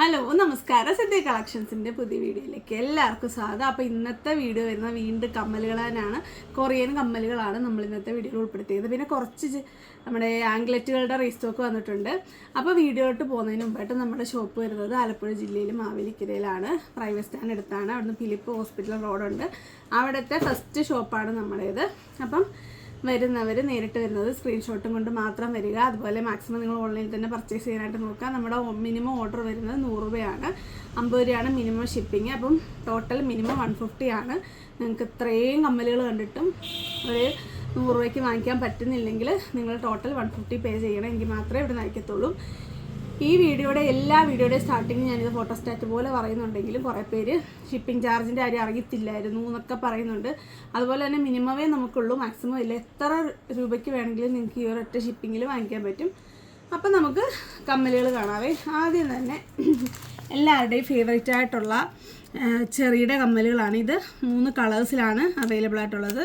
Hello നമസ്കാരം. സിദ്ധി കളക്ഷൻസിന്റെ പുതിയ വീഡിയോയിലേക്ക് എല്ലാവർക്കും സ്വാഗതം. അപ്പോൾ ഇന്നത്തെ വീഡിയോ വരുന്ന വീണ്ടും കമ്മലുകളാണ്. കൊറിയൻ കമ്മലുകളാണ് നമ്മൾ ഇന്നത്തെ വീഡിയോയിൽ ഉൾപ്പെടുത്തിയത്. പിന്നെ കുറച്ച് നമ്മുടെ ആംഗ്ലറ്റുകളുടെ റീസ്റ്റോക്ക് വന്നിട്ടുണ്ട്. അപ്പോൾ വീഡിയോയിലോട്ട് പോകുന്നതിന് മുമ്പായിട്ട് നമ്മുടെ ഷോപ്പ് വരുന്നത് ആലപ്പുഴ ജില്ലയിൽ മാവേലിക്കരയിലാണ്. പ്രൈവറ്റ് സ്റ്റാൻഡ് അടുത്താണ്. അവിടുന്ന് ഫിലിപ്പ് ഹോസ്പിറ്റൽ റോഡുണ്ട്. അവിടുത്തെ ഫസ്റ്റ് ഷോപ്പാണ് നമ്മുടേത്. അപ്പം വരുന്നവർ നേരിട്ട് വരുന്നത് സ്ക്രീൻഷോട്ടും കൊണ്ട് മാത്രം വരിക. അതുപോലെ മാക്സിമം നിങ്ങൾ ഓൺലൈനിൽ തന്നെ പർച്ചേസ് ചെയ്യാനായിട്ട് നോക്കുക. നമ്മുടെ മിനിമം ഓർഡർ വരുന്നത് നൂറ് രൂപയാണ്. അമ്പത് രൂപയാണ് മിനിമം ഷിപ്പിംഗ് അപ്പം ടോട്ടൽ മിനിമം വൺ ഫിഫ്റ്റി ആണ്. നിങ്ങൾക്ക് ഇത്രയും കമ്മലുകൾ കണ്ടിട്ടും ഒരു നൂറ് രൂപയ്ക്ക് വാങ്ങിക്കാൻ പറ്റുന്നില്ലെങ്കിൽ നിങ്ങൾ ടോട്ടൽ വൺ ഫിഫ്റ്റി പേ ചെയ്യണം എങ്കിൽ മാത്രമേ ഇവിടെ നയിക്കത്തുള്ളൂ. ഈ വീഡിയോയുടെ എല്ലാ വീഡിയോയുടെ സ്റ്റാർട്ടിങ് ഞാനിത് ഫോട്ടോസ്റ്റാറ്റ് പോലെ പറയുന്നുണ്ടെങ്കിലും കുറേ പേര് ഷിപ്പിംഗ് ചാർജിന്റെ കാര്യം അറിയത്തില്ലായിരുന്നു എന്നൊക്കെ പറയുന്നുണ്ട്. അതുപോലെ തന്നെ മിനിമമേ നമുക്കുള്ളൂ. മാക്സിമം ഇല്ല. എത്ര രൂപയ്ക്ക് വേണമെങ്കിലും നിങ്ങൾക്ക് ഈ ഒരൊറ്റ ഷിപ്പിങ്ങിൽ വാങ്ങിക്കാൻ പറ്റും. അപ്പം നമുക്ക് കമ്മലുകൾ കാണാവേ. ആദ്യം തന്നെ എല്ലാവരുടെയും ഫേവറേറ്റ് ആയിട്ടുള്ള ചെറിയുടെ കമ്മലുകളാണ് ഇത്. മൂന്ന് കളേഴ്സിലാണ് അവൈലബിൾ ആയിട്ടുള്ളത്.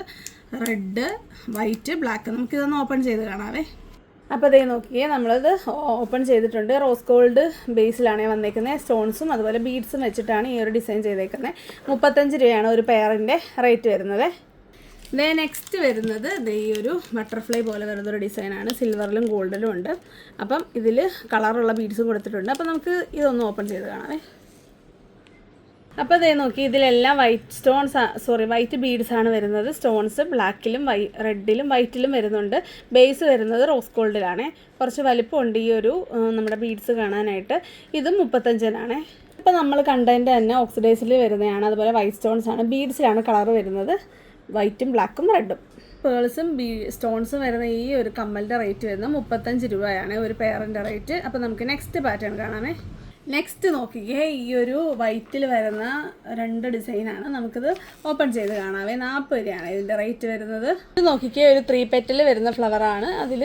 റെഡ് വൈറ്റ് ബ്ലാക്ക് നമുക്കിതൊന്ന് ഓപ്പൺ ചെയ്ത് കാണാവേ. അപ്പോൾ അതേ നോക്കിയേ നമ്മളത് ഓപ്പൺ ചെയ്തിട്ടുണ്ട്. റോസ് ഗോൾഡ് ബേസിലാണ് വന്നേക്കുന്നത് സ്റ്റോൺസും അതുപോലെ ബീഡ്സും വെച്ചിട്ടാണ് ഈ ഒരു ഡിസൈൻ ചെയ്തേക്കുന്നത് മുപ്പത്തഞ്ച് രൂപയാണ് ഒരു പെയറിന്റെ റേറ്റ് വരുന്നത്. ദേ നെക്സ്റ്റ് വരുന്നത് ദേ ഈ ഒരു ബട്ടർഫ്ലൈ പോലെ വരുന്നൊരു ഡിസൈനാണ് സിൽവറിലും ഗോൾഡിലും ഉണ്ട്. അപ്പം ഇതിൽ കളറുള്ള ബീഡ്സും കൊടുത്തിട്ടുണ്ട്. അപ്പം നമുക്ക് ഇതൊന്ന് ഓപ്പൺ ചെയ്ത് കാണാമേ. അപ്പോൾ ഇതേ നോക്കി ഇതിലെല്ലാം white stones sorry white beads ആണ് വരുന്നത്. സ്റ്റോൺസ് ബ്ലാക്കിലും വൈ റെഡിലും വൈറ്റിലും വരുന്നുണ്ട്. ബേസ് വരുന്നത് റോസ് ഗോൾഡിലാണ് കുറച്ച് വലിപ്പമുണ്ട് ഈ ഒരു നമ്മുടെ ബീഡ്സ് കാണാനായിട്ട്. ഇത് മുപ്പത്തഞ്ചിനാണ്. ഇപ്പോൾ നമ്മൾ കണ്ടതിന്റെ തന്നെ ഓക്സിഡൈസിൽ വരുന്നതാണ്. അതുപോലെ വൈറ്റ് സ്റ്റോൺസ് ആണ്. ബീഡ്സിലാണ് കളർ വരുന്നത്. വൈറ്റും ബ്ലാക്കും റെഡും പേൾസും ബീ സ്റ്റോൺസും വരുന്ന ഈ ഒരു കമ്മലിന്റെ റേറ്റ് വരുന്നത് മുപ്പത്തഞ്ച് രൂപയാണ്. ഒരു പെയറിന്റെ റേറ്റ് അപ്പോൾ നമുക്ക് നെക്സ്റ്റ് പാറ്റേൺ കാണാമേ. നെക്സ്റ്റ് നോക്കിക്കേ ഈ ഒരു വൈറ്റിൽ വരുന്ന രണ്ട് ഡിസൈനാണ് നമുക്കിത് ഓപ്പൺ ചെയ്ത് കാണാവേ നാൽപ്പത് രൂപയാണ് ഇതിന്റെ റേറ്റ് വരുന്നത്. ഇത് നോക്കിക്കേ ഒരു ത്രീ പെറ്റിൽ വരുന്ന ഫ്ലവറാണ് അതിൽ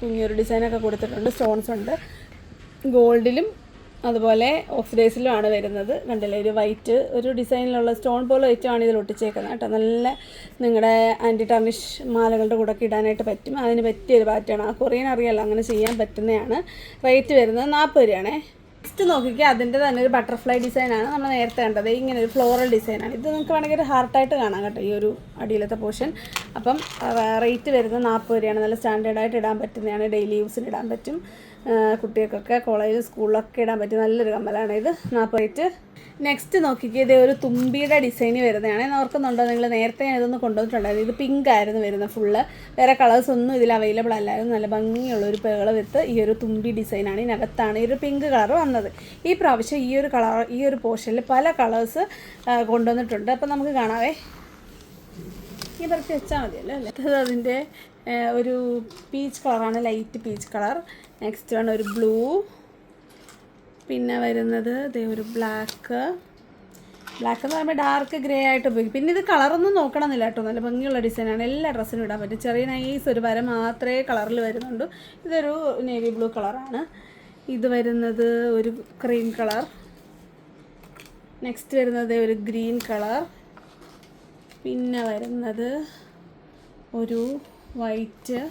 കുഞ്ഞൊരു ഡിസൈനൊക്കെ കൊടുത്തിട്ടുണ്ട് സ്റ്റോൺസ് ഉണ്ട്. ഗോൾഡിലും അതുപോലെ ഓക്സിഡൈസിലുമാണ് വരുന്നത്. കണ്ടില്ലേ ഒരു വൈറ്റ് ഒരു ഡിസൈനിലുള്ള സ്റ്റോൺ പോലെ വൈറ്റുമാണ് ഇതിൽ ഒട്ടിച്ചേക്കുന്നത് കേട്ടോ. നല്ല നിങ്ങളുടെ ആന്റി ടർണിഷ് മാലകളുടെ കൂടെ ഇടാനായിട്ട് പറ്റും. അതിന് പറ്റിയൊരു പാറ്റേൺ ആ കൊറിയൻ അറിയാലോ അങ്ങനെ ചെയ്യാൻ പറ്റുന്നതാണ്. റേറ്റ് വരുന്നത് നാൽപ്പത് രൂപയാണേ. നെക്സ്റ്റ് നോക്കിക്കുക അതിന്റെ തന്നെ ഒരു ബട്ടർഫ്ലൈ ഡിസൈനാണ് നമ്മൾ നേരത്തെ കണ്ടത്. ഇങ്ങനെ ഒരു ഫ്ലോറൽ ഡിസൈനാണ് ഇത് നിങ്ങൾക്ക് വേണമെങ്കിൽ ഒരു ഹാർട്ടായിട്ട് കാണാം കേട്ടോ ഈ ഒരു അടിയിലത്തെ പോർഷൻ അപ്പം റേറ്റ് വരുന്നത് നാൽപ്പത് രൂപയാണ്. നല്ല സ്റ്റാൻഡേർഡായിട്ട് ഇടാൻ പറ്റുന്നതാണ്. ഡെയിലി യൂസിന് ഇടാൻ പറ്റും. കുട്ടികൾക്കൊക്കെ കോളേജിൽ സ്കൂളിലൊക്കെ ഇടാൻ പറ്റിയ നല്ലൊരു കമ്മലാണ് ഇത്. നാൽപ്പത് റേറ്റ് നെക്സ്റ്റ് നോക്കിക്കുക ഇത് ഒരു തുമ്പിയുടെ ഡിസൈൻ വരുന്നതാണ്. ഓർക്കുന്നുണ്ടോ നിങ്ങൾ? നേരത്തെ ഞാൻ ഇതൊന്ന് കൊണ്ടുവന്നിട്ടുണ്ടായിരുന്നു. ഇത് പിങ്ക് ആയിരുന്നു വരുന്നത് ഫുള്ള് വേറെ കളേഴ്സ് ഒന്നും ഇതിൽ അവൈലബിൾ അല്ലായിരുന്നു. നല്ല ഭംഗിയുള്ള ഒരു പേള വിത്ത് ഈ ഒരു തുമ്പി ഡിസൈനാണ് ഇതിനകത്താണ് ഈ ഒരു പിങ്ക് കളർ വന്നത്. ഈ പ്രാവശ്യം ഈ ഒരു കളർ ഈ ഒരു പോർഷനിൽ പല കളേഴ്സ് കൊണ്ടുവന്നിട്ടുണ്ട്. അപ്പം നമുക്ക് കാണാവേ. ഈ പറത്തി വെച്ചാൽ മതിയല്ലോ അല്ലേ? അത് അതിന്റെ ഒരു പീച്ച് കളറാണ് ലൈറ്റ് പീച്ച് കളർ നെക്സ്റ്റ് ആണ് ഒരു ബ്ലൂ പിന്നെ വരുന്നത് ഇതേ ഒരു ബ്ലാക്ക് ബ്ലാക്ക് എന്ന് പറയുമ്പോൾ ഡാർക്ക് ഗ്രേ ആയിട്ട് ഉപയോഗിക്കും. പിന്നെ ഇത് കളറൊന്നും നോക്കണമെന്നില്ല കേട്ടോ. നല്ല ഭംഗിയുള്ള ഡിസൈനാണ് എല്ലാ ഡ്രസ്സിനും ഇടാൻ പറ്റും. ചെറിയ നൈസ് ഒരു വര മാത്രമേ കളറിൽ വരുന്നുള്ളൂ. ഇതൊരു നേവി ബ്ലൂ കളറാണ് ഇത് വരുന്നത് ഒരു ക്രീം കളർ നെക്സ്റ്റ് വരുന്നത് ഒരു ഗ്രീൻ കളർ പിന്നെ വരുന്നത് ഒരു വൈറ്റ്.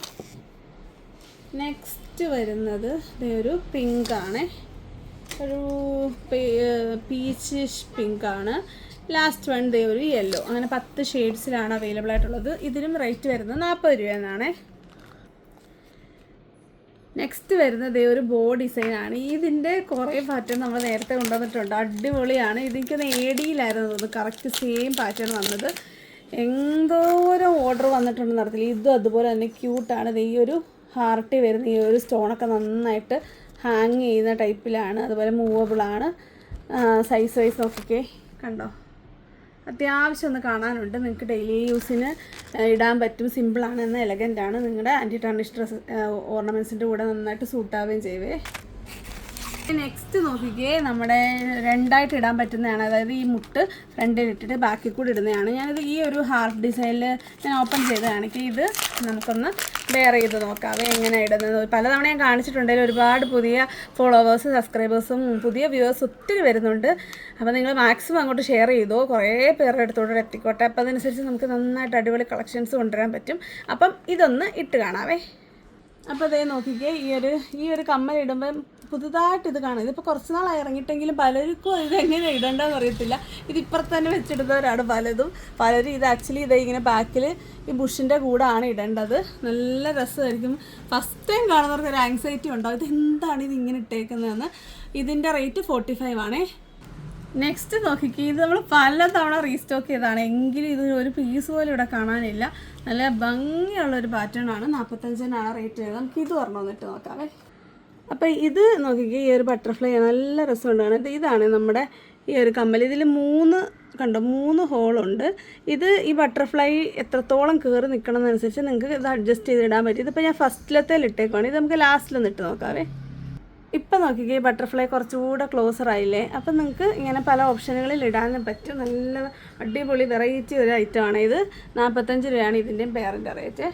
നെക്സ്റ്റ് വരുന്നത് ഒരു പിങ്ക് ആണ്. ഒരു പീച്ചിഷ് പിങ്ക് ആണ്. ലാസ്റ്റ് വൺ ദേ ഒരു യെല്ലോ അങ്ങനെ പത്ത് ഷെയ്ഡ്സിലാണ് അവൈലബിൾ ആയിട്ടുള്ളത്. ഇതിനും റേറ്റ് വരുന്നത് നാൽപ്പത് രൂപ എന്നാണ്. നെക്സ്റ്റ് വരുന്നത് ഒരു ബോ ഡിസൈൻ ആണ്. ഇതിന്റെ കുറേ പാറ്റേൺ നമ്മൾ നേരത്തെ കൊണ്ടുവന്നിട്ടുണ്ട്. അടിപൊളിയാണ്. ഇതിന്റെ ഏടിയിലായിരുന്നു തോന്നുന്നു. കറക്റ്റ് സെയിം പാറ്റേൺ വന്നത്. എന്തോരം ഓർഡർ വന്നിട്ടുണ്ട് നടത്തില്ല ഇതും അതുപോലെ തന്നെ ക്യൂട്ടാണ് ഈ ഒരു ഹാർട്ടി വരുന്ന ഈ ഒരു സ്റ്റോണൊക്കെ നന്നായിട്ട് ഹാങ് ചെയ്യുന്ന ടൈപ്പിലാണ് അതുപോലെ മൂവബിളാണ് സൈസ് വൈസ് നോക്കിക്കേ. കണ്ടോ? അത്യാവശ്യം ഒന്ന് കാണാനുണ്ട്. നിങ്ങൾക്ക് ഡെയിലി യൂസിന് ഇടാൻ പറ്റും. സിമ്പിളാണ് എന്നാൽ എലഗന്റ് ആണ്. നിങ്ങളുടെ ആന്റി ടർണിഷ് ഡ്രസ് ഓർണമെന്റ്സിന്റെ കൂടെ നന്നായിട്ട് സൂട്ടാവുകയും ചെയ്യുവേ. നെക്സ്റ്റ് നോക്കിക്കേ നമ്മുടെ രണ്ടായിട്ട് ഇടാൻ പറ്റുന്നതാണ്. അതായത് ഈ മുട്ട് ഫ്രണ്ടിൽ ഇട്ടിട്ട് ബാക്കി കൂടി ഇടുന്നതാണ്. ഞാനിത് ഈ ഒരു ഹാഫ് ഡിസൈനിൽ ഞാൻ ഓപ്പൺ ചെയ്ത് കാണിക്കാം ഇത് നമുക്കൊന്ന് വെയർ ചെയ്ത് നോക്കാം. എങ്ങനെ ഇടുന്നത്? പലതവണ ഞാൻ കാണിച്ചിട്ടുണ്ടെങ്കിൽ ഒരുപാട് പുതിയ ഫോളോവേഴ്സ് സബ്സ്ക്രൈബേഴ്സും പുതിയ വ്യൂവേഴ്സ് ഒത്തിരി വരുന്നുണ്ട്. അപ്പോൾ നിങ്ങൾ മാക്സിമം അങ്ങോട്ട് ഷെയർ ചെയ്തോ. കുറേ പേരുടെ അടുത്തോടെ എത്തിക്കോട്ടെ. അപ്പോൾ അതനുസരിച്ച് നമുക്ക് നന്നായിട്ട് അടിപൊളി കളക്ഷൻസ് കൊണ്ടുവരാൻ പറ്റും. അപ്പം ഇതൊന്ന് ഇട്ട് കാണാവേ. അപ്പോൾ അതേ നോക്കിക്കേ ഈ ഒരു ഈ ഒരു കമ്മൽ ഇടുമ്പം പുതുതായിട്ട് ഇത് കാണും. ഇതിപ്പോൾ കുറച്ച് നാളായി ഇറങ്ങിയിട്ടെങ്കിലും പലർക്കും ഇത് എങ്ങനെ ഇടേണ്ടതെന്ന് അറിയത്തില്ല. ഇത് ഇപ്പുറത്ത് തന്നെ വെച്ചിടുന്നവരാണ് പലതും. പലരും ഇത് ആക്ച്വലി ഇത് ഇങ്ങനെ ബാക്കിൽ ഈ ബുഷിന്റെ കൂടാണ് ഇടേണ്ടത്. നല്ല രസമായിരിക്കും. ഫസ്റ്റ് ടൈം കാണുന്നവർക്ക് ഒരു ആങ്സൈറ്റി ഉണ്ടാവും ഇത് എന്താണ് ഇത് ഇങ്ങനെ ഇട്ടേക്കുന്നതെന്ന്? ഇതിന്റെ റേറ്റ് ഫോർട്ടി ഫൈവ് ആണേ. നെക്സ്റ്റ് നോക്കിക്കേ ഇത് നമ്മൾ പല തവണ റീസ്റ്റോക്ക് ചെയ്തതാണ്. എങ്കിലും ഇത് ഒരു പീസ് പോലും ഇവിടെ കാണാനില്ല. നല്ല ഭംഗിയുള്ള ഒരു പാറ്റേൺ ആണ്. നാൽപ്പത്തഞ്ചിനാണ് റേറ്റ് ചെയ്തത് നമുക്ക് ഇത് പറഞ്ഞു വന്നിട്ട് നോക്കാവേ അപ്പോൾ ഇത് നോക്കിക്കുക ഈ ഒരു ബട്ടർഫ്ലൈ നല്ല രസമുണ്ടാണ്. ഇത് ഇതാണ് നമ്മുടെ ഈ ഒരു കമ്മൽ. ഇതിൽ മൂന്ന് കണ്ടോ മൂന്ന് ഹോളുണ്ട് ഇത് ഈ ബട്ടർഫ്ലൈ എത്രത്തോളം കയറി നിൽക്കണമെന്നനുസരിച്ച് നിങ്ങൾക്ക് ഇത് അഡ്ജസ്റ്റ് ചെയ്തിടാൻ പറ്റും. ഇതിപ്പോൾ ഞാൻ ഫസ്റ്റിലത്തെ ഇട്ടേക്കുവാണ്. ഇത് നമുക്ക് ലാസ്റ്റിലൊന്ന് ഇട്ട് നോക്കാവേ. ഇപ്പം നോക്കിക്കേ ബട്ടർഫ്ലൈ കുറച്ചുകൂടെ ക്ലോസർ ആയില്ലേ? അപ്പം നിങ്ങൾക്ക് ഇങ്ങനെ പല ഓപ്ഷനുകളിൽ ഇടാനും പറ്റും. നല്ല അടിപൊളി വെറൈറ്റി ഒരു ഐറ്റമാണ് ഇത്. നാൽപ്പത്തഞ്ച് രൂപയാണ് ഇതിന്റെയും പേറിന്റെ റേറ്റ്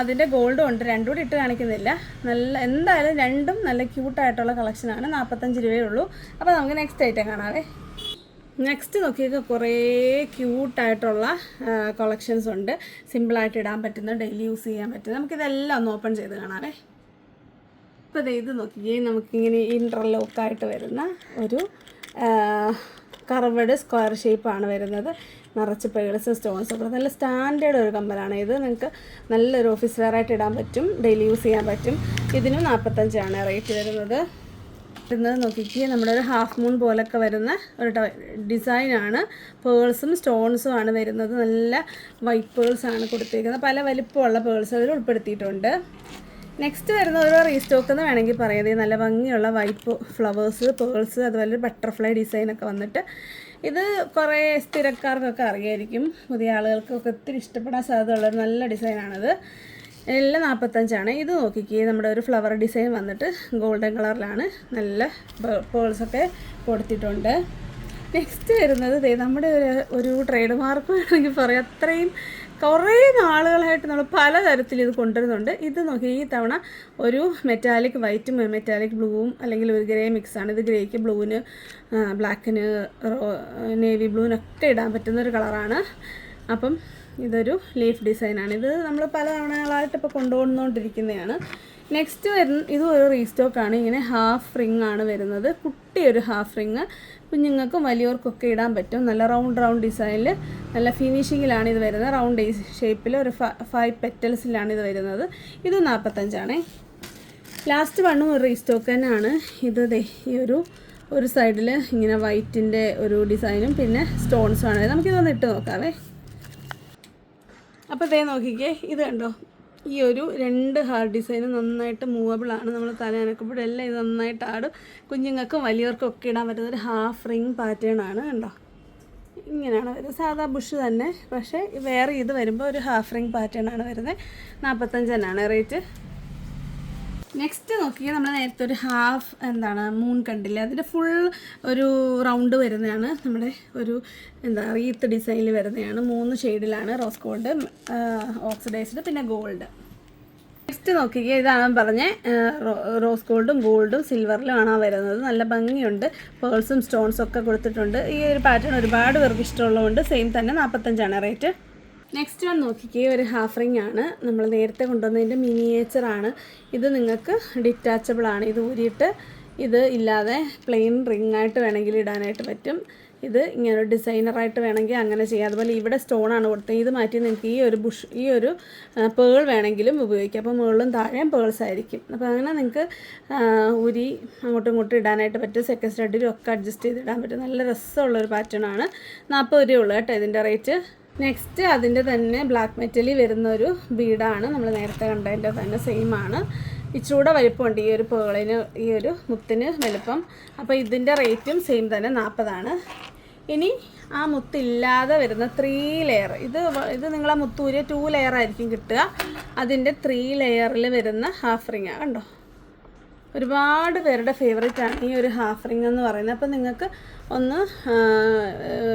അതിന്റെ ഗോൾഡും ഉണ്ട്. രണ്ടും കൂടി ഇട്ട് കാണിക്കുന്നില്ല. നല്ല എന്തായാലും രണ്ടും നല്ല ക്യൂട്ടായിട്ടുള്ള കളക്ഷനാണ് നാൽപ്പത്തഞ്ച് രൂപയേ ഉള്ളൂ. അപ്പോൾ നമുക്ക് നെക്സ്റ്റ് ഐറ്റം കാണാവേ. നെക്സ്റ്റ് നോക്കിയൊക്കെ കുറേ ക്യൂട്ടായിട്ടുള്ള കളക്ഷൻസ് ഉണ്ട്. സിമ്പിളായിട്ട് ഇടാൻ പറ്റുന്ന ഡെയിലി യൂസ് ചെയ്യാൻ പറ്റുന്ന. നമുക്കിതെല്ലാം ഒന്ന് ഓപ്പൺ ചെയ്ത് കാണാവേ. ഇപ്പോൾ ഇത് നോക്കിക്കേ നമുക്കിങ്ങനെ ഇന്റർലോക്കായിട്ട് വരുന്ന ഒരു കർവഡ് സ്ക്വയർ ഷേപ്പാണ് വരുന്നത്. നിറച്ച് പേഴ്സും സ്റ്റോൺസ് ഒക്കെ. നല്ല സ്റ്റാൻഡേർഡ് ഒരു കമ്മലാണ് ഇത്. നിങ്ങൾക്ക് നല്ലൊരു ഓഫീസ് വെയർ ആയിട്ട് ഇടാൻ പറ്റും. ഡെയിലി യൂസ് ചെയ്യാൻ പറ്റും. ഇതിനും നാൽപ്പത്തഞ്ചാണ് റേറ്റ് വരുന്നത്. വരുന്നത് നോക്കിക്കേ നമ്മുടെ ഒരു ഹാഫ് മൂൺ പോലൊക്കെ വരുന്ന ഒരു ഡിസൈനാണ്. പേൾസും സ്റ്റോൺസും ആണ് വരുന്നത്. നല്ല വൈറ്റ് പേഴ്സാണ് കൊടുത്തിരിക്കുന്നത് പല വലിപ്പമുള്ള പേൾസ് അതിൽ ഉൾപ്പെടുത്തിയിട്ടുണ്ട്. നെക്സ്റ്റ് വരുന്ന ഓരോ റീസ്റ്റോക്ക് എന്ന് വേണമെങ്കിൽ പറയാം. നല്ല ഭംഗിയുള്ള വൈറ്റ് ഫ്ലവേഴ്സ് പേൾസ് അതുപോലെ ബട്ടർഫ്ലൈ ഡിസൈനൊക്കെ വന്നിട്ട് ഇത് കുറേ സ്ഥിരക്കാർക്കൊക്കെ അറിയായിരിക്കും. പുതിയ ആളുകൾക്കൊക്കെ ഒത്തിരി ഇഷ്ടപ്പെടാൻ സാധ്യതയുള്ള നല്ല ഡിസൈനാണിത് എല്ലാം നാൽപ്പത്തഞ്ചാണ് ഇത് നോക്കിക്കേ നമ്മുടെ ഒരു ഫ്ലവർ ഡിസൈൻ വന്നിട്ട് ഗോൾഡൻ കളറിലാണ് നല്ല പേൾസൊക്കെ കൊടുത്തിട്ടുണ്ട്. നെക്സ്റ്റ് വരുന്നത് നമ്മുടെ ഒരു ഒരു ട്രേഡ് മാർക്ക് വേണമെങ്കിൽ പറയാം. അത്രയും കുറേ നാളുകളായിട്ട് നമ്മൾ പലതരത്തിൽ ഇത് കൊണ്ടുവരുന്നുണ്ട്. ഇത് നോക്കി ഈ തവണ ഒരു മെറ്റാലിക് വൈറ്റും മെറ്റാലിക് ബ്ലൂവും അല്ലെങ്കിൽ ഒരു ഗ്രേ മിക്സാണ് ഇത് ഗ്രേക്ക് ബ്ലൂവിന് ബ്ലാക്കിന് നേവി ബ്ലൂവിനൊക്കെ ഇടാൻ പറ്റുന്ന ഒരു കളറാണ് അപ്പം ഇതൊരു ലീഫ് ഡിസൈനാണ്. ഇത് നമ്മൾ പല തവണകളായിട്ട് ഇപ്പോൾ കൊണ്ടുപോകുന്നോണ്ടിരിക്കുന്നതാണ് നെക്സ്റ്റ് വരുന്ന ഇതും ഒരു റീസ്റ്റോക്കാണ്. ഇങ്ങനെ ഹാഫ് റിംഗ് ആണ് വരുന്നത്. കുട്ടി ഒരു ഹാഫ് റിങ് കുഞ്ഞുങ്ങൾക്കും വലിയവർക്കൊക്കെ ഇടാൻ പറ്റും. നല്ല റൗണ്ട് റൗണ്ട് ഡിസൈനിൽ നല്ല ഫിനിഷിങ്ങിലാണ് ഇത് വരുന്നത്. റൗണ്ട് ഷേപ്പിൽ ഒരു ഫൈവ് പെറ്റൽസിലാണ് ഇത് വരുന്നത്. ഇത് നാൽപ്പത്തഞ്ചാണേ ലാസ്റ്റ് വണ്ണും ഒരു റീസ്റ്റോക്ക് തന്നെയാണ്. ഇത് ഈ ഒരു ഒരു സൈഡിൽ ഇങ്ങനെ വൈറ്റിന്റെ ഒരു ഡിസൈനും പിന്നെ സ്റ്റോൺസും ആണ്. നമുക്കിതൊന്ന് ഇട്ട് നോക്കാവേ. അപ്പോൾ ഇതേ നോക്കിക്കേ ഇത് കണ്ടോ? ഈ ഒരു രണ്ട് ഹാർഡ് ഡിസൈൻ നന്നായിട്ട് മൂവബിൾ ആണ് നമ്മൾ തല അനക്കുമ്പോൾ എല്ലാം ഇത് നന്നായിട്ട് ആടും. കുഞ്ഞുങ്ങൾക്കും വലിയവർക്കും ഒക്കെ ഇടാൻ പറ്റുന്ന ഒരു ഹാഫ് റിങ് പാറ്റേൺ ആണ് കണ്ടോ? ഇങ്ങനെയാണ് വരുന്നത്. സാധാ ബുഷ് തന്നെ പക്ഷേ വേറെ ഇത് വരുമ്പോൾ ഒരു ഹാഫ് റിങ് പാറ്റേൺ ആണ് വരുന്നത്. നാൽപ്പത്തഞ്ച് തന്നെയാണ് റേറ്റ്. നെക്സ്റ്റ് നോക്കിയാൽ നമ്മൾ നേരത്തെ ഒരു ഹാഫ് എന്താണ് മൂൺ കണ്ടില്ലേ? അതിന്റെ ഫുൾ ഒരു റൗണ്ട് വരുന്നതാണ്. നമ്മുടെ ഒരു എന്താ റീത്ത് ഡിസൈനിൽ വരുന്നതാണ്. മൂന്ന് ഷെയ്ഡിലാണ് റോസ് ഗോൾഡ് ഓക്സിഡൈസ്ഡ് പിന്നെ ഗോൾഡ് നെക്സ്റ്റ് നോക്കിക്കുക ഇതാണ് പറഞ്ഞ റോസ് ഗോൾഡും ഗോൾഡും സിൽവറിലുമാണ് വരുന്നത്. നല്ല ഭംഗിയുണ്ട്. പേൾസും സ്റ്റോൺസും ഒക്കെ കൊടുത്തിട്ടുണ്ട്. ഈ ഒരു പാറ്റേൺ ഒരുപാട് പേർക്ക് ഇഷ്ടമുള്ളതുകൊണ്ട് സെയിം തന്നെ നാൽപ്പത്തഞ്ചാണ് റേറ്റ് നെക്സ്റ്റ് വൺ നോക്കിക്കേ ഒരു ഹാഫ് റിംഗ് ആണ്. നമ്മൾ നേരത്തെ കൊണ്ടുവന്നതിന്റെ മിനിയേച്ചർ ആണ്. ഇത് നിങ്ങൾക്ക് ഡിറ്റാച്ചബിൾ ആണ്. ഇത് ഊരിയിട്ട് ഇത് ഇല്ലാതെ പ്ലെയിൻ റിംഗ് ആയിട്ട് വേണമെങ്കിൽ ഇടാനായിട്ട് പറ്റും. ഇത് ഇങ്ങനെ ഒരു ഡിസൈനറായിട്ട് വേണമെങ്കിൽ അങ്ങനെ ചെയ്യാം. അതുപോലെ ഇവിടെ സ്റ്റോൺ ആണ് കൊടുത്തത്. ഇത് മാറ്റി നിങ്ങൾക്ക് ഈ ഒരു ബുഷ് ഈ ഒരു പേൾ വേണമെങ്കിലും ഉപയോഗിക്കാം. അപ്പോൾ മുകളിലും താഴെയും പേൾസ് ആയിരിക്കും. അപ്പോൾ അങ്ങനെ നിങ്ങൾക്ക് ഊരി അങ്ങോട്ടും ഇങ്ങോട്ടും ഇടാനായിട്ട് പറ്റും. സെക്കൻഡ് സ്റ്റഡിലും ഒക്കെ അഡ്ജസ്റ്റ് ചെയ്ത് ഇടാൻ പറ്റും. നല്ല രസമുള്ളൊരു പാറ്റേൺ ആണ്. നാൽപ്പത് രൂപയുള്ളൂ കേട്ടോ ഇതിന്റെ റേറ്റ് നെക്സ്റ്റ് അതിന്റെ തന്നെ ബ്ലാക്ക് മെറ്റലിൽ വരുന്ന ഒരു ബീഡാണ് നമ്മൾ നേരത്തെ കണ്ടതിന്റെ തന്നെ സെയിം ആണ്. ഇച്ചിരൂടെ വലിപ്പമുണ്ട്. ഈ ഒരു പേളിന് ഈ ഒരു മുത്തിന് വലിപ്പം. അപ്പോൾ ഇതിന്റെ റേറ്റും സെയിം തന്നെ. നാൽപ്പതാണ് ഇനി ആ മുത്തില്ലാതെ വരുന്ന ത്രീ ലെയർ ഇത് ഇത് നിങ്ങളെ മുത്തൂര് ടു ലെയർ ആയിരിക്കും കിട്ടുക. അതിന്റെ ത്രീ ലെയറിൽ വരുന്ന ഹാഫ് റിങ്ങാണ് കണ്ടോ? ഒരുപാട് പേരുടെ ഫേവറേറ്റ് ആണ് ഈ ഒരു ഹാഫ് റിംഗ് എന്ന് പറയുന്നത്. അപ്പം നിങ്ങൾക്ക് ഒന്ന്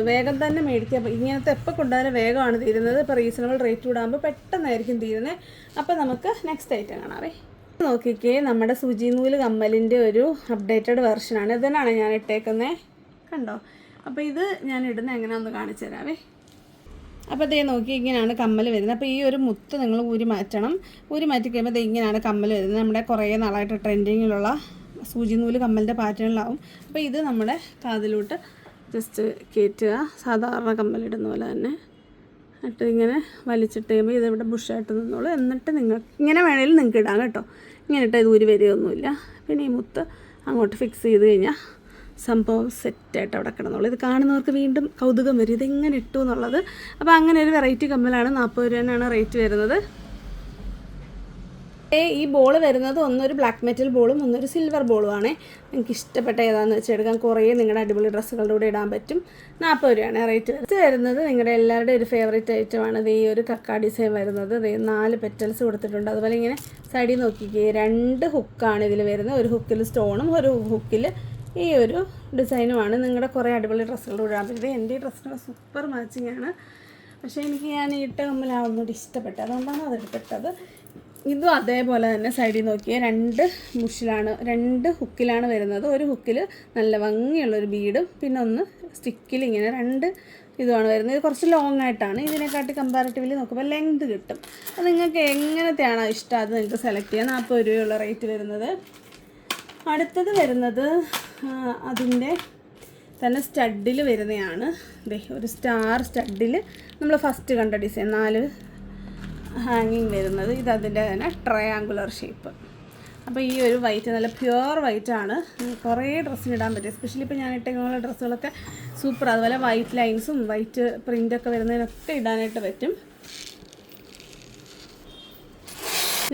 വേഗം തന്നെ മേടിക്കുക. അപ്പം ഇങ്ങനത്തെ എപ്പോൾ കൊണ്ടുപോയാലും വേഗമാണ് തീരുന്നത്. ഇപ്പോൾ റീസണബിൾ റേറ്റ് കൂടാകുമ്പോൾ പെട്ടെന്നായിരിക്കും തീരുന്നത് അപ്പോൾ നമുക്ക് നെക്സ്റ്റ് ഐറ്റം കാണാവേ. നോക്കിക്കേ നമ്മുടെ സുജി നൂൽ കമ്മലിന്റെ ഒരു അപ്ഡേറ്റഡ് വെർഷനാണ് ഇതിനാണ് ഞാൻ ഇട്ടേക്കുന്നത് കണ്ടോ? അപ്പോൾ ഇത് ഞാൻ ഇടുന്ന എങ്ങനെയാണെന്ന് കാണിച്ചു തരാവേ. അപ്പോൾ ദേ നോക്കി ഇങ്ങനെയാണ് കമ്മൽ വരുന്നത്. അപ്പോൾ ഈ ഒരു മുത്ത് നിങ്ങൾ ഊരി മാറ്റണം. ഊരി മാറ്റി കഴിയുമ്പോൾ ദേ ഇങ്ങനെയാണ് കമ്മൽ വരുന്നത്. നമ്മുടെ കുറേ നാളായിട്ട് ട്രെൻഡിങ്ങിലുള്ള സൂചി നൂൽ കമ്മലിന്റെ പാറ്റേണിലാവും. അപ്പോൾ ഇത് നമ്മുടെ കാതിലോട്ട് ജസ്റ്റ് കയറ്റുക സാധാരണ കമ്മലിടുന്ന പോലെ തന്നെ എന്നിട്ട് ഇങ്ങനെ വലിച്ചിട്ട് കഴിയുമ്പോൾ ഇതിവിടെ ബുഷായിട്ട് നിന്നോളൂ. എന്നിട്ട് നിങ്ങൾ ഇങ്ങനെ വേണേലും നിങ്ങൾക്ക് ഇടാം കേട്ടോ. ഇങ്ങനെ ഇട്ട് ഇത് ഊരി വരികയൊന്നുമില്ല. പിന്നെ ഈ മുത്ത് അങ്ങോട്ട് ഫിക്സ് ചെയ്ത് കഴിഞ്ഞാൽ സംഭവം സെറ്റായിട്ട് അവിടെ കിടന്നുള്ളൂ ഇത് കാണുന്നവർക്ക് വീണ്ടും കൗതുകം വരും. ഇതെങ്ങനെ ഇട്ടു എന്നുള്ളത്. അപ്പോൾ അങ്ങനെ ഒരു വെറൈറ്റി കമ്മലാണ് നാൽപ്പത് രൂപയാണ് റേറ്റ് വരുന്നത് ഈ ബോൾ വരുന്നത് ഒന്നൊരു ബ്ലാക്ക് മെറ്റൽ ബോളും ഒന്നൊരു സിൽവർ ബോളും ആണ്. നിങ്ങൾക്ക് ഇഷ്ടപ്പെട്ട ഏതാണെന്ന് വെച്ചാൽ എടുക്കാൻ കുറേ നിങ്ങളുടെ അടിപൊളി ഡ്രസ്സുകളുടെ കൂടെ ഇടാൻ പറ്റും. നാൽപ്പത് രൂപയാണ് റേറ്റ് ഇത് വരുന്നത് നിങ്ങളുടെ എല്ലാവരുടെയും ഒരു ഫേവറേറ്റ് ഐറ്റമാണ് ഇത് ഈ ഒരു കക്ക ഡിസൈൻ വരുന്നത്. ഇത് നാല് പെറ്റൽസ് കൊടുത്തിട്ടുണ്ട്. അതുപോലെ ഇങ്ങനെ സൈഡിൽ നോക്കിക്കേ രണ്ട് ഹുക്കാണ് ഇതിൽ വരുന്നത്. ഒരു ഹുക്കിൽ സ്റ്റോണും ഒരു ഹുക്കിൽ ഈ ഒരു ഡിസൈനുമാണ്. നിങ്ങളുടെ കുറേ അടിപൊളി ഡ്രസ്സുകൾ ഇടാൻ പറ്റും എന്റെ ഡ്രസ്സിന് സൂപ്പർ മാച്ചിങ് ആണ്. പക്ഷേ എനിക്ക് ഞാൻ ഇട്ട കമ്മലാവുന്നത് ഇഷ്ടപ്പെട്ടത്. അതുകൊണ്ടാണ് അതെടുത്തിട്ടത്. ഇതും അതേപോലെ തന്നെ സൈഡിൽ നോക്കിയാൽ രണ്ട് മുഷിലാണ് രണ്ട് ഹുക്കിലാണ് വരുന്നത്. ഒരു ഹുക്കിൽ നല്ല ഭംഗിയുള്ളൊരു ബീഡും പിന്നെ ഒന്ന് സ്റ്റിക്കിൽ ഇങ്ങനെ രണ്ട് ഇതുമാണ് വരുന്നത്. ഇത് കുറച്ച് ലോങ് ആയിട്ടാണ്. ഇതിനെക്കാട്ടി കമ്പാരിറ്റീവ്ലി നോക്കുമ്പോൾ ലെങ്ത് കിട്ടും. അത് നിങ്ങൾക്ക് എങ്ങനത്തെയാണോ ഇഷ്ടം അത് നിങ്ങൾക്ക് സെലക്ട് ചെയ്യാം. നാൽപ്പത് രൂപയുള്ള റേറ്റ് വരുന്നത്. അടുത്തത് വരുന്നത് അതിന്റെ തന്നെ സ്റ്റഡിൽ വരുന്നതാണ് ദേ ഒരു സ്റ്റാർ സ്റ്റഡിൽ നമ്മൾ ഫസ്റ്റ് കണ്ട ഡിസൈൻ നാല് ഹാങ്ങിങ് വരുന്നത്. ഇത് അതിന്റെ തന്നെ ട്രയാങ്കുലർ ഷേപ്പ് അപ്പോൾ ഈ ഒരു വൈറ്റ് നല്ല പ്യുവർ ആണ്. കുറേ ഡ്രസ്സിന് ഇടാൻ പറ്റും എസ്പെഷ്യലി ഇപ്പോൾ ഞാൻ ഇട്ടേക്കുള്ള ഡ്രസ്സുകളൊക്കെ സൂപ്പർ അതുപോലെ വൈറ്റ് ലൈൻസും വൈറ്റ് പ്രിന്റൊക്കെ വരുന്നതിനൊക്കെ ഇടാനായിട്ട് പറ്റും.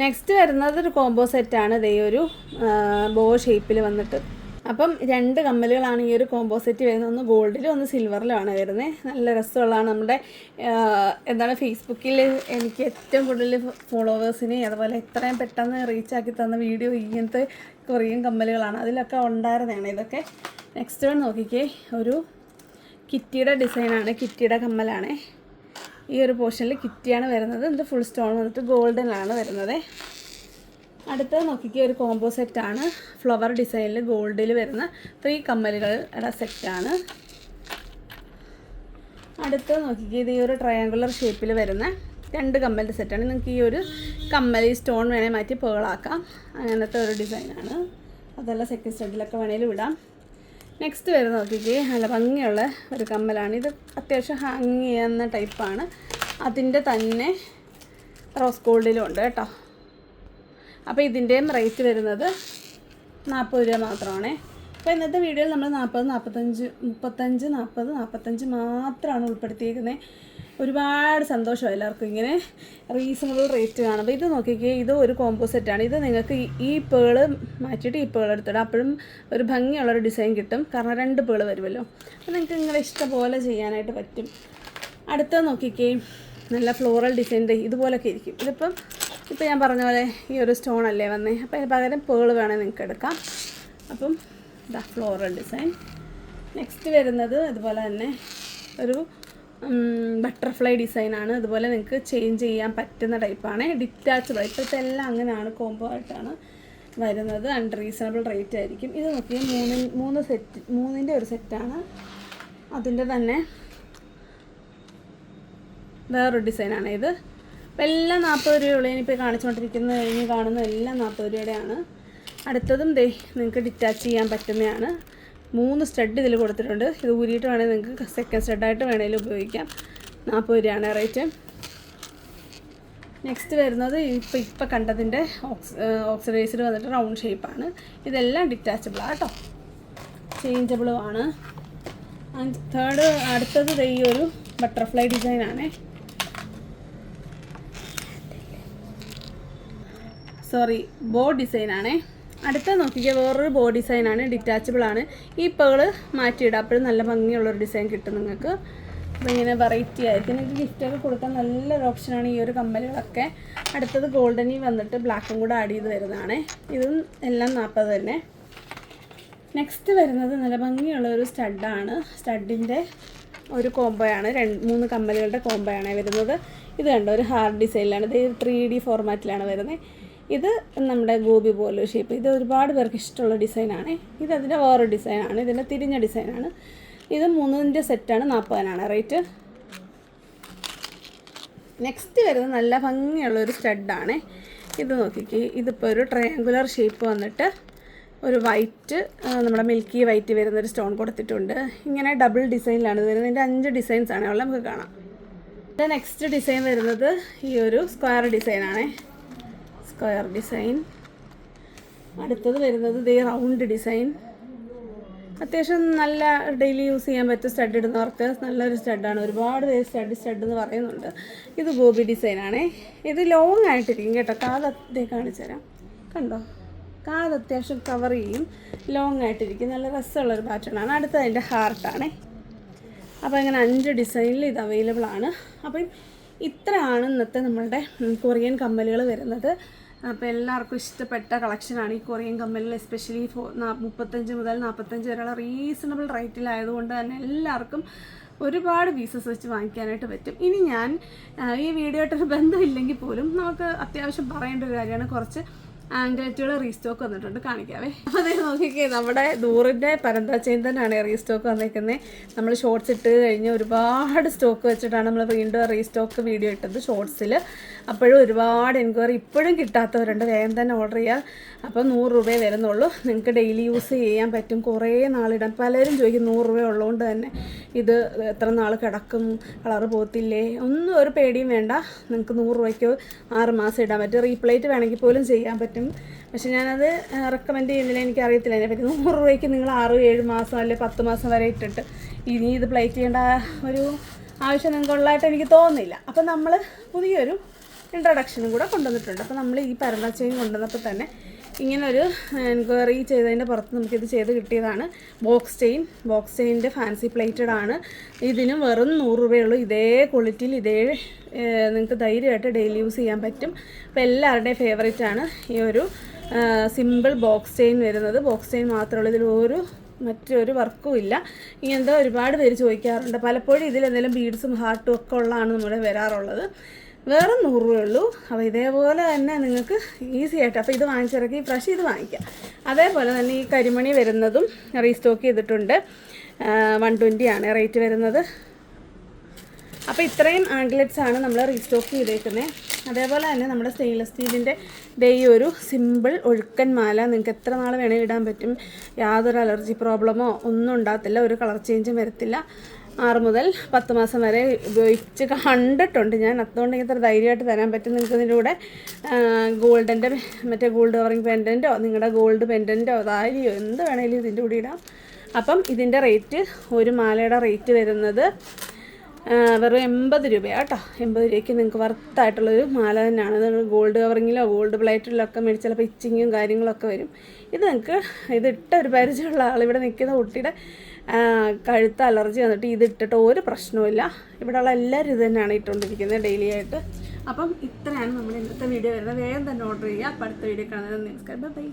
നെക്സ്റ്റ് വരുന്നത് ഒരു കോംബോ സെറ്റാണ് ഇതേ ഒരു ബോ ഷേപ്പിൽ വന്നിട്ട്. അപ്പം രണ്ട് കമ്മലുകളാണ് ഈ ഒരു കോംബോ സെറ്റ് വരുന്നത്. ഒന്ന് ഗോൾഡിലും ഒന്ന് സിൽവറിലുമാണ് വരുന്നത് നല്ല രസമുള്ളതാണ് നമ്മുടെ എന്താണ് ഫേസ്ബുക്കിൽ എനിക്ക് ഏറ്റവും കൂടുതൽ ഫോളോവേഴ്സിനെ അതുപോലെ എത്രയും പെട്ടെന്ന് റീച്ച് ആക്കി തന്ന വീഡിയോ ഇങ്ങനത്തെ കൊറിയൻ കമ്മലുകളാണ്. അതിലൊക്കെ ഉണ്ടായിരുന്നതാണ് ഇതൊക്കെ. നെക്സ്റ്റ് വൺ നോക്കിക്കേ. ഒരു കിറ്റിയുടെ ഡിസൈനാണ് കിറ്റിയുടെ കമ്മലാണ്. ഈ ഒരു പോർഷനിൽ കിറ്റിയാണ് വരുന്നത്. ഇത് ഫുൾ സ്റ്റോൺ വന്നിട്ട് ആണ് വരുന്നത്. അടുത്തത് നോക്കിക്കുക ഒരു കോംബോ സെറ്റാണ് ഫ്ലവർ ഡിസൈനിൽ ഗോൾഡിൽ വരുന്ന ത്രീ കമ്മലുകളുടെ സെറ്റാണ് അടുത്തത് നോക്കിക്കുക ഇത് ഈ ഒരു ട്രയാങ്കുലർ ഷേപ്പിൽ വരുന്ന രണ്ട് കമ്മലിന്റെ സെറ്റാണ് നിങ്ങൾക്ക് ഈ ഒരു കമ്മൽ ഈ സ്റ്റോൺ വേണേൽ മാറ്റി പേളാക്കാം അങ്ങനത്തെ ഒരു ഡിസൈനാണ് അതെല്ലാം സെക്കൻഡ് സ്റ്റെഡിലൊക്കെ വേണേലും ഇടാം. നെക്സ്റ്റ് വരുന്ന നോക്കിക്കേ. നല്ല ഭംഗിയുള്ള ഒരു കമ്മലാണ്. ഇത് അത്യാവശ്യം ഹാങ് ചെയ്യുന്ന ടൈപ്പാണ് അതിന്റെ തന്നെ റോസ് ഗോൾഡിലും ഉണ്ട് കേട്ടോ. അപ്പോൾ ഇതിന്റെയും റേറ്റ് വരുന്നത് നാൽപ്പത് രൂപ മാത്രമാണേ. അപ്പോൾ ഇന്നത്തെ വീഡിയോയിൽ നമ്മൾ നാൽപ്പത് നാൽപ്പത്തഞ്ച് മുപ്പത്തഞ്ച് നാൽപ്പത് നാൽപ്പത്തഞ്ച് മാത്രമാണ് ഉൾപ്പെടുത്തിയിരിക്കുന്നത് ഒരുപാട് സന്തോഷം എല്ലാവർക്കും ഇങ്ങനെ റീസണബിൾ റേറ്റ് കാണുമ്പോൾ ഇത് നോക്കിക്കേ ഇത് ഒരു കോംബോ സെറ്റാണ് ഇത് നിങ്ങൾക്ക് ഈ- പേൾ മാറ്റിയിട്ട് ഈ പേൾ എടുത്തിടാം അപ്പോഴും ഒരു ഭംഗിയുള്ളൊരു ഡിസൈൻ കിട്ടും. കാരണം രണ്ട് പേൾ വരുമല്ലോ. അപ്പോൾ നിങ്ങൾക്ക് നിങ്ങളുടെ ഇഷ്ടം പോലെ ചെയ്യാനായിട്ട് പറ്റും. അടുത്ത നോക്കിക്കേ നല്ല ഫ്ലോറൽ ഡിസൈന്റെ ഇതുപോലൊക്കെ ഇരിക്കും. ഇതിപ്പം ഇപ്പോൾ ഞാൻ പറഞ്ഞ പോലെ ഈ ഒരു സ്റ്റോൺ അല്ലേ വന്നേ. അപ്പോൾ അതിന് പകരം പേൾ വേണേൽ നിങ്ങൾക്ക് എടുക്കാം. അപ്പം ഇതാ ഫ്ലോറൽ ഡിസൈൻ നെക്സ്റ്റ് വരുന്നത് അതുപോലെ തന്നെ ഒരു ബട്ടർഫ്ലൈ ഡിസൈനാണ് അതുപോലെ നിങ്ങൾക്ക് ചേഞ്ച് ചെയ്യാൻ പറ്റുന്ന ടൈപ്പാണ് ഡിറ്റാച്ചബിൾ ഇപ്പോഴത്തെ എല്ലാം അങ്ങനെയാണ്. കോംബോ ആയിട്ടാണ് വരുന്നത്. അൺറീസണബിൾ റേറ്റ് ആയിരിക്കും. ഇത് നോക്കിയാൽ മൂന്ന് മൂന്ന് സെറ്റ് മൂന്നിന്റെ ഒരു സെറ്റാണ് അതിന്റെ തന്നെ വേറൊരു ഡിസൈനാണ് ഇത്. എല്ലാം നാൽപ്പത് രൂപയുള്ള. ഇനിയിപ്പോൾ കാണിച്ചുകൊണ്ടിരിക്കുന്ന ഇനി കാണുന്ന എല്ലാം നാൽപ്പത് രൂപയുടെയാണ്. അടുത്തതും ദേ നിങ്ങൾക്ക് ഡിറ്റാച്ച് ചെയ്യാൻ പറ്റുന്നതാണ്. മൂന്ന് സ്റ്റഡ് ഇതിൽ കൊടുത്തിട്ടുണ്ട്. ഇത് ഊരിയിട്ട് വേണമെങ്കിൽ നിങ്ങൾക്ക് സെക്കൻഡ് സ്റ്റഡായിട്ട് വേണമെങ്കിലും ഉപയോഗിക്കാം. നാൽപ്പത് രൂപയാണ് റേറ്റ് നെക്സ്റ്റ് വരുന്നത് ഇപ്പോൾ ഇപ്പോൾ കണ്ടതിന്റെ ഓക്സ് ഓക്സിഡൈസർ വന്നിട്ട് റൗണ്ട് ഷേപ്പാണ് ഇതെല്ലാം ഡിറ്റാച്ചബിളാണ് കേട്ടോ ചേഞ്ചബിളുമാണ് തേർഡ് അടുത്തത് ഈ ഒരു ബട്ടർഫ്ലൈ ഡിസൈനാണേ സോറി ബോ ഡിസൈനാണേ അടുത്ത നോക്കിക്കുക വേറൊരു ബോ ഡിസൈനാണ് ഡിറ്റാച്ചബിൾ ആണ്. ഈ പേൾ മാറ്റിയിടാം. അപ്പോഴും നല്ല ഭംഗിയുള്ളൊരു ഡിസൈൻ കിട്ടും നിങ്ങൾക്ക്. അപ്പോൾ ഇങ്ങനെ വെറൈറ്റി ആയിരിക്കും. നിങ്ങൾക്ക് ഗിഫ്റ്റൊക്കെ കൊടുക്കാൻ നല്ലൊരു ഓപ്ഷനാണ് ഈ ഒരു കമ്മലുകളൊക്കെ. അടുത്തത് ഗോൾഡനി വന്നിട്ട് ബ്ലാക്കും കൂടെ ആഡ് ചെയ്ത് വരുന്നതാണ്. ഇതും എല്ലാം നാൽപ്പത് തന്നെ. നെക്സ്റ്റ് വരുന്നത് നല്ല ഭംഗിയുള്ള ഒരു സ്റ്റഡാണ് സ്റ്റഡിന്റെ ഒരു കോംബോയാണ് രണ്ട് മൂന്ന് കമ്മലുകളുടെ കോംബോയാണ് വരുന്നത്. ഇത് കണ്ടോ ഒരു ഹാർഡ് ഡിസൈനിലാണ് ഇത് ത്രീ ഡി ഫോർമാറ്റിലാണ് വരുന്നത്. ഇത് നമ്മുടെ ഗോപി പോലെ ഷേപ്പ് ഇത് ഒരുപാട് പേർക്ക് ഇഷ്ടമുള്ള ഡിസൈനാണ് ഇത് അതിന്റെ വേറെ ഡിസൈനാണ് ഇതിന്റെ തിരിഞ്ഞ ഡിസൈനാണ് ഇത് മൂന്നിന്റെ സെറ്റാണ് നാൽപ്പതിനാണ്. റേറ്റ് നെക്സ്റ്റ് വരുന്നത് നല്ല ഭംഗിയുള്ള ഒരു സ്റ്റഡാണ് ഇത് നോക്കിക്കേ. ഇതിപ്പോൾ ഒരു ട്രയാങ്കുലർ ഷേപ്പ് വന്നിട്ട് ഒരു വൈറ്റ് നമ്മുടെ മിൽക്കി വൈറ്റ് വരുന്നൊരു സ്റ്റോൺ കൊടുത്തിട്ടുണ്ട്. ഇങ്ങനെ ഡബിൾ ഡിസൈനിലാണ് ഇത് വരുന്നത്. ഇതിന്റെ അഞ്ച് ഡിസൈൻസ് ആണ്. നമുക്ക് കാണാം. നെക്സ്റ്റ് ഡിസൈൻ വരുന്നത് ഈ ഒരു സ്ക്വയർ ഡിസൈനാണേ സ്ക്വയർ ഡിസൈൻ അടുത്തത് വരുന്നത് ദേ റൗണ്ട് ഡിസൈൻ അത്യാവശ്യം നല്ല ഡെയിലി യൂസ് ചെയ്യാൻ പറ്റും സ്റ്റഡ് ഇടുന്നവർക്ക് നല്ലൊരു സ്റ്റഡാണ് ഒരുപാട് പേര് സ്റ്റഡ് സ്റ്റഡ് എന്ന് പറയുന്നുണ്ട്. ഇത് ഗോപി ഡിസൈനാണേ ഇത് ലോങ് ആയിട്ടിരിക്കും കേട്ടോ. കാതത്തെ കാണിച്ചു തരാം. കണ്ടോ? കാത് അത്യാവശ്യം കവർ ചെയ്യും. ലോങ് ആയിട്ടിരിക്കും. നല്ല രസമുള്ളൊരു പാറ്റേണാണ് അടുത്തത് അതിന്റെ ഹാർട്ടാണേ അപ്പോൾ ഇങ്ങനെ അഞ്ച് ഡിസൈനിൽ ഇത് അവൈലബിൾ ആണ്. അപ്പം ഇത്രയാണ് ഇന്നത്തെ നമ്മളുടെ കൊറിയൻ കമ്മലുകൾ വരുന്നത്. അപ്പോൾ എല്ലാവർക്കും ഇഷ്ടപ്പെട്ട കളക്ഷനാണ് ഈ കൊറിയൻ കമ്മലിൽ എസ്പെഷ്യലി ഫോ മുപ്പത്തഞ്ച് മുതൽ നാൽപ്പത്തഞ്ച് വരെയുള്ള റീസണബിൾ റേറ്റിലായതുകൊണ്ട് തന്നെ എല്ലാവർക്കും ഒരുപാട് പീസസ് വെച്ച് വാങ്ങിക്കാനായിട്ട് പറ്റും. ഇനി ഞാൻ ഈ വീഡിയോ ആയിട്ടൊരു ബന്ധമില്ലെങ്കിൽ പോലും നമുക്ക് അത്യാവശ്യം പറയേണ്ട ഒരു കാര്യമാണ്. കുറച്ച് ആംഗ്ലറ്റുകൾ റീസ്റ്റോക്ക് വന്നിട്ടുണ്ട്. കാണിക്കാവേ. അപ്പോൾ അതേ നോക്കിക്കേ നമ്മുടെ ദൂറിന്റെ പരന്താച്ചയും തന്നെയാണ് റീസ്റ്റോക്ക് വന്നിരിക്കുന്നത് നമ്മൾ ഷോർട്സ് ഇട്ട് കഴിഞ്ഞ് ഒരുപാട് സ്റ്റോക്ക് വെച്ചിട്ടാണ് നമ്മൾ വീണ്ടും റീസ്റ്റോക്ക് വീഡിയോ ഇട്ടത് ഷോർട്സിൽ അപ്പോഴും ഒരുപാട് എൻക്വയറി ഇപ്പോഴും കിട്ടാത്തവരുണ്ട്. വേഗം തന്നെ ഓർഡർ ചെയ്യുക അപ്പോൾ നൂറ് രൂപയെ വരുന്നുള്ളൂ. നിങ്ങൾക്ക് ഡെയിലി യൂസ് ചെയ്യാൻ പറ്റും. കുറേ നാളിടാൻ പലരും ചോദിക്കും നൂറ് രൂപ ഉള്ളതുകൊണ്ട് തന്നെ ഇത് എത്ര നാൾ കിടക്കും? കളറ് പോത്തില്ലേ ഒന്നും ഒരു പേടിയും വേണ്ട. നിങ്ങൾക്ക് നൂറ് രൂപയ്ക്ക് ആറ് മാസം ഇടാൻ പറ്റും. റീപ്ലേറ്റ് വേണമെങ്കിൽ പോലും ചെയ്യാൻ പറ്റും. പക്ഷെ ഞാനത് റെക്കമെൻഡ് ചെയ്യുന്നില്ല. എനിക്ക് അറിയത്തില്ല അതിനെപ്പറ്റി നൂറ് രൂപയ്ക്ക് നിങ്ങൾ ആറ് ഏഴ് മാസം അല്ലെ പത്ത് മാസം വരെ ഇട്ടിട്ട് ഇനി ഇത് പ്ലേറ്റ് ചെയ്യേണ്ട ഒരു ആവശ്യം നിങ്ങൾക്ക് ഉള്ളതായിട്ട് എനിക്ക് തോന്നുന്നില്ല. അപ്പം നമ്മൾ പുതിയൊരു ഇൻട്രൊഡക്ഷനും കൂടെ കൊണ്ടുവന്നിട്ടുണ്ട്. അപ്പോൾ നമ്മൾ ഈ പരമ്പച്ചയും കൊണ്ടുവന്നപ്പോൾ തന്നെ ഇങ്ങനൊരു എൻക്വയറി ചെയ്തതിന്റെ പുറത്ത് നമുക്കിത് ചെയ്ത് കിട്ടിയതാണ്. ബോക്സ് ചെയിൻ ബോക്സ് ചെയിനിന്റെ ഫാൻസി പ്ലേറ്റഡ് ആണ്. ഇതിന് വെറും നൂറ് രൂപയുള്ളൂ. ഇതേ ക്വാളിറ്റിയിൽ ഇതേ നിങ്ങൾക്ക് ധൈര്യമായിട്ട് ഡെയിലി യൂസ് ചെയ്യാൻ പറ്റും. അപ്പോൾ എല്ലാവരുടെയും ഫേവറേറ്റ് ആണ് ഈ ഒരു സിമ്പിൾ ബോക്സ് ചെയിൻ വരുന്നത്. ബോക്സ് ചെയിൻ മാത്രമുള്ള ഇതിൽ ഒരു മറ്റൊരു വർക്കും ഇല്ല. ഇങ്ങനത്തെ ഒരുപാട് പേര് ചോദിക്കാറുണ്ട്. പലപ്പോഴും ഇതിൽ എന്തെങ്കിലും ബീഡ്സും ഹാർട്ടും ഒക്കെ ഉള്ളതാണ് നമ്മുടെ വരാറുള്ളത്. വേറെ നൂറ് രൂപ ഉള്ളൂ അപ്പോൾ ഇതേപോലെ തന്നെ നിങ്ങൾക്ക് ഈസി ആയിട്ട് അപ്പോൾ ഇത് വാങ്ങിച്ചിറക്കി ഫ്രഷ് ഇത് വാങ്ങിക്കാം. അതേപോലെ തന്നെ ഈ കരിമണി വരുന്നതും റീസ്റ്റോക്ക് ചെയ്തിട്ടുണ്ട്. വൺ ട്വന്റി ആണ് റേറ്റ് വരുന്നത്. അപ്പോൾ ഇത്രയും ആംഗ്ലറ്റ്സ് ആണ് നമ്മൾ റീസ്റ്റോക്ക് ചെയ്തേക്കുന്നത് അതേപോലെ തന്നെ നമ്മുടെ സ്റ്റെയിൻലെസ് സ്റ്റീലിന്റെ ദേ ഈ ഒരു സിമ്പിൾ ഒഴുക്കൻ മാല നിങ്ങൾക്ക് എത്ര നാൾ വേണേൽ ഇടാൻ പറ്റും. യാതൊരു അലർജി പ്രോബ്ലമോ ഒന്നും ഉണ്ടാകത്തില്ല. ഒരു കളർ ചേഞ്ചും വരത്തില്ല. ആറ് മുതൽ പത്ത് മാസം വരെ ഉപയോഗിച്ച് കണ്ടിട്ടുണ്ട് ഞാൻ. അതുകൊണ്ട് ഇത്ര ധൈര്യമായിട്ട് തരാൻ പറ്റും നിങ്ങൾക്ക് ഇതിന്റെ കൂടെ ഗോൾഡിന്റെ മറ്റേ ഗോൾഡ് കവറിങ് പെൻഡന്റോ നിങ്ങളുടെ ഗോൾഡ് പെൻഡന്റോ താരിയോ എന്ത് വേണേലും ഇതിന്റെ കൂടെ ഇടാം. അപ്പം ഇതിന്റെ റേറ്റ് ഒരു മാലയുടെ റേറ്റ് വരുന്നത് വെറും എൺപത് രൂപയാണ് കേട്ടോ. എൺപത് രൂപയ്ക്ക് നിങ്ങൾക്ക് വർത്തായിട്ടുള്ളൊരു മാല തന്നെയാണ്. ഗോൾഡ് കവറിങ്ങിലോ ഗോൾഡ് പ്ലേറ്റിലോ ഒക്കെ മേടിച്ച് ചിലപ്പോൾ ഇച്ചിങ്ങും കാര്യങ്ങളൊക്കെ വരും. ഇത് നിങ്ങൾക്ക് ഇതിട്ട ഒരു പരിചയമുള്ള ആൾ ഇവിടെ നിൽക്കുന്ന കുട്ടിയുടെ കഴുത്ത് അലർജി വന്നിട്ട് ഇത് ഇട്ടിട്ട് ഒരു പ്രശ്നവുമില്ല. ഇവിടെയുള്ള എല്ലാവരും ഇത് തന്നെയാണ് ഇട്ടുകൊണ്ടിരിക്കുന്നത് ഡെയിലി ആയിട്ട്. അപ്പം ഇത്രയാണ് നമ്മുടെ ഇന്നത്തെ വീഡിയോ വരുന്നത്. വേഗം തന്നെ ഓർഡർ ചെയ്യുക. അടുത്ത വീഡിയോ കാണുന്നത് നമസ്കാരം ബൈ